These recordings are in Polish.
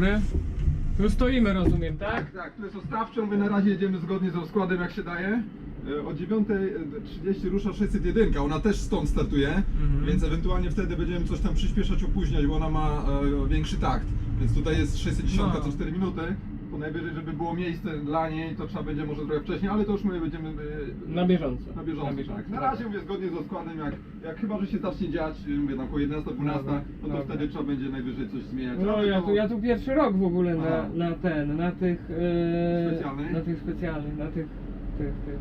dobry. Tu stoimy, rozumiem, tak? Tak, tak, to jest ostawcze, my na razie jedziemy zgodnie z rozkładem jak się daje. E, O 9.30 rusza 601, ona też stąd startuje, Mhm. więc ewentualnie wtedy będziemy coś tam przyspieszać, opóźniać, bo ona ma e, większy takt. Więc tutaj jest 610 No. co 4 minuty. To najwyżej, żeby było miejsce dla niej, to trzeba będzie może trochę wcześniej, ale to już my będziemy e, Na bieżąco. Na bieżąco, tak. Na dobra. razie mówię zgodnie z rozkładem, jak, jak chyba, że się zacznie dziać, mówię tam około 11, 12, Dobra, no to dobra. wtedy trzeba będzie najwyżej coś zmieniać. No Ale ja to- tu, ja tu pierwszy rok w ogóle Aha. na, na ten, na tych e, Specjalnych? na tych specjalnych, na tych, tych, tych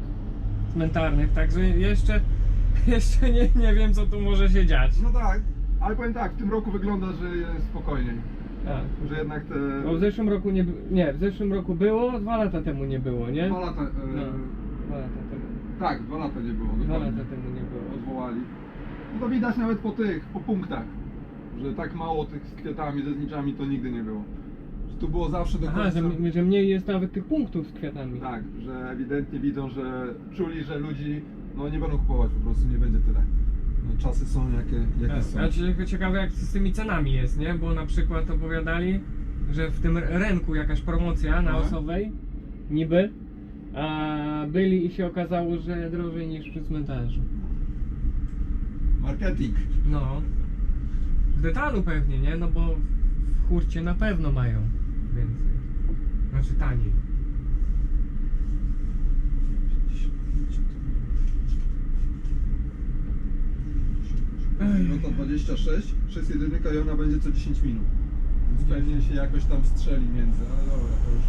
cmentarnych, także jeszcze, jeszcze nie, nie wiem co tu może się dziać. No tak, ale powiem tak, w tym roku wygląda, że jest spokojniej. Tak. Że jednak te Bo w zeszłym roku nie, nie, w zeszłym roku było, dwa lata temu nie było, nie? dwa lata. E, No, dwa lata temu. Tak, dwa lata nie było. Dwa dokładnie. lata temu nie było. Odwołali. No to widać nawet po tych, po punktach, że tak mało tych z kwiatami, ze zniczami to nigdy nie było. Że tu było zawsze do końca. Aha, że, m- że mniej jest nawet tych punktów z kwiatami. Tak, że ewidentnie widzą, że czuli, że ludzi no nie będą kupować po prostu, nie będzie tyle. No, czasy są jakie, jakie Tak, są. a cie- ciekawe jak z tymi cenami jest, nie? Bo na przykład opowiadali, że w tym rynku jakaś promocja na Aha. osowej, niby, a byli i się okazało, że drożej niż przy cmentarzu. Marketing. No. W detalu pewnie, nie? No bo w hurcie na pewno mają więcej. Znaczy taniej. Minuta 26, 6 jedynka i ona będzie co 10 minut. Więc pewnie się jakoś tam strzeli między, ale dobra, to już.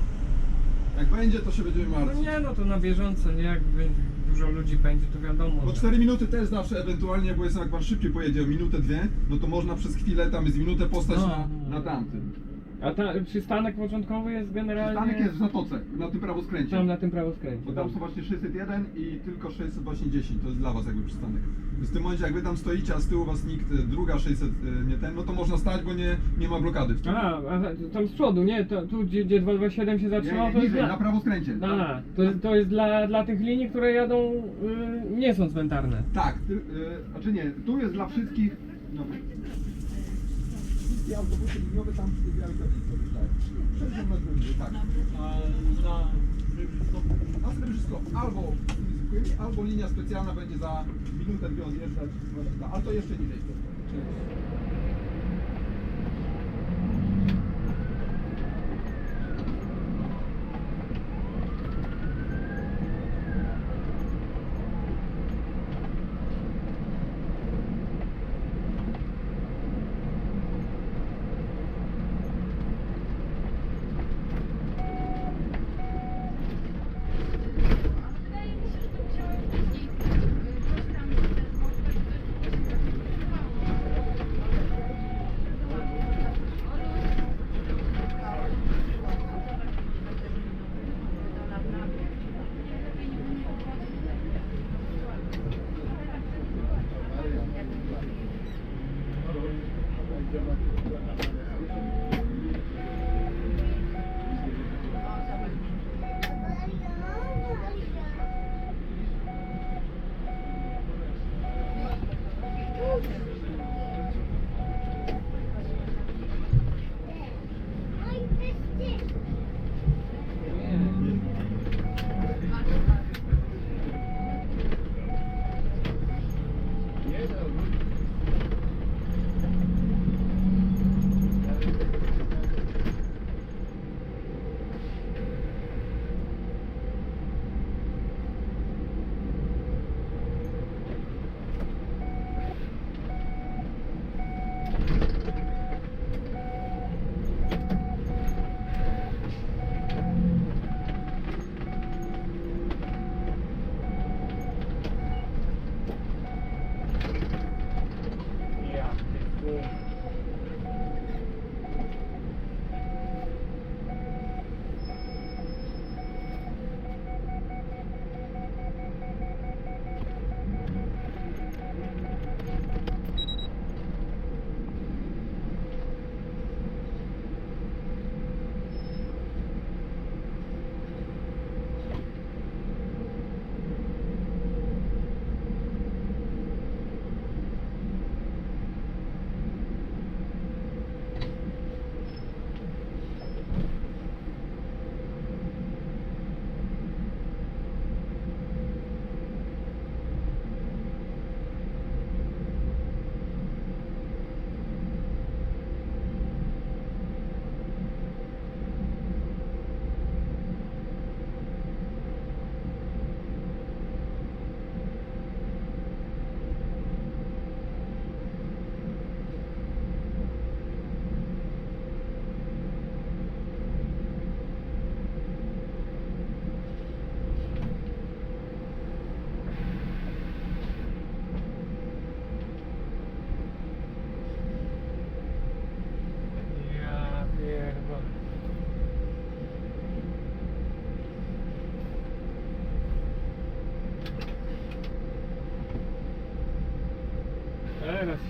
Jak będzie, to się będziemy No martwić. nie, no to na bieżąco, nie? Jak będzie- dużo ludzi będzie, to wiadomo. Bo że- 4 minuty też zawsze ewentualnie, bo jest jak pan szybciej pojedzie o minutę, dwie, no to można przez chwilę tam z minutę postać No, na, na tamtym. A ta, przystanek początkowy jest generalnie... Przystanek jest w Zatoce, na tym prawoskręcie. Tam na tym prawoskręcie. Bo tam są właśnie 601 i tylko 610, to jest dla was jakby przystanek. Więc w tym momencie jak wy tam stoicie, a z tyłu was nikt, y, druga 600 y, nie ten, no to można stać, bo nie, nie ma blokady w tym. A, a tam z przodu, nie? To, tu gdzie, gdzie 227 się nie, zatrzymał, nie, to jest niżej, dla... na prawoskręcie. A, to jest, to jest dla, dla tych linii, które jadą, y, nie są cmentarne. Tak, ty, y, znaczy nie, tu jest dla wszystkich. No. Wszystkie autobusy liniowe tam przy tej białej tablicy wystają. 60 metrów niżej, tak. Na Srebrzysko albo Srebrzysko, albo linia specjalna będzie za minutę, dwie odjeżdżać. Ale to jeszcze niżej. Wydaje Yeah,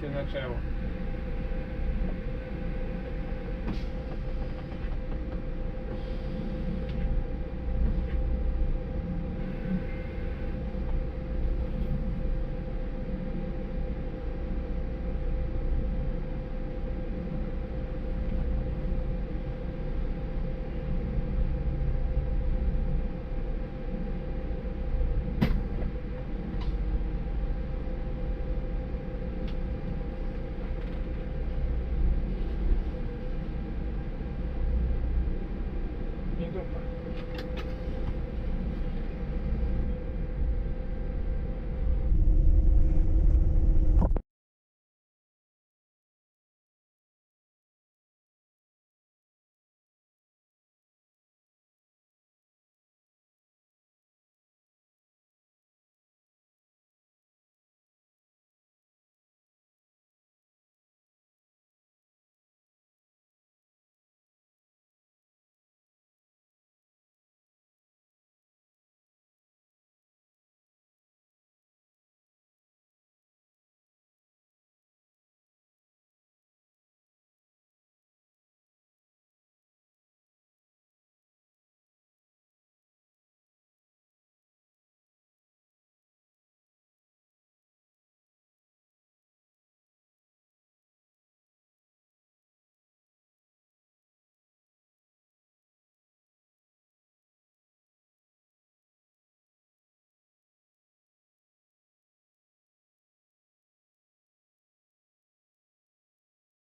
się zaczęło.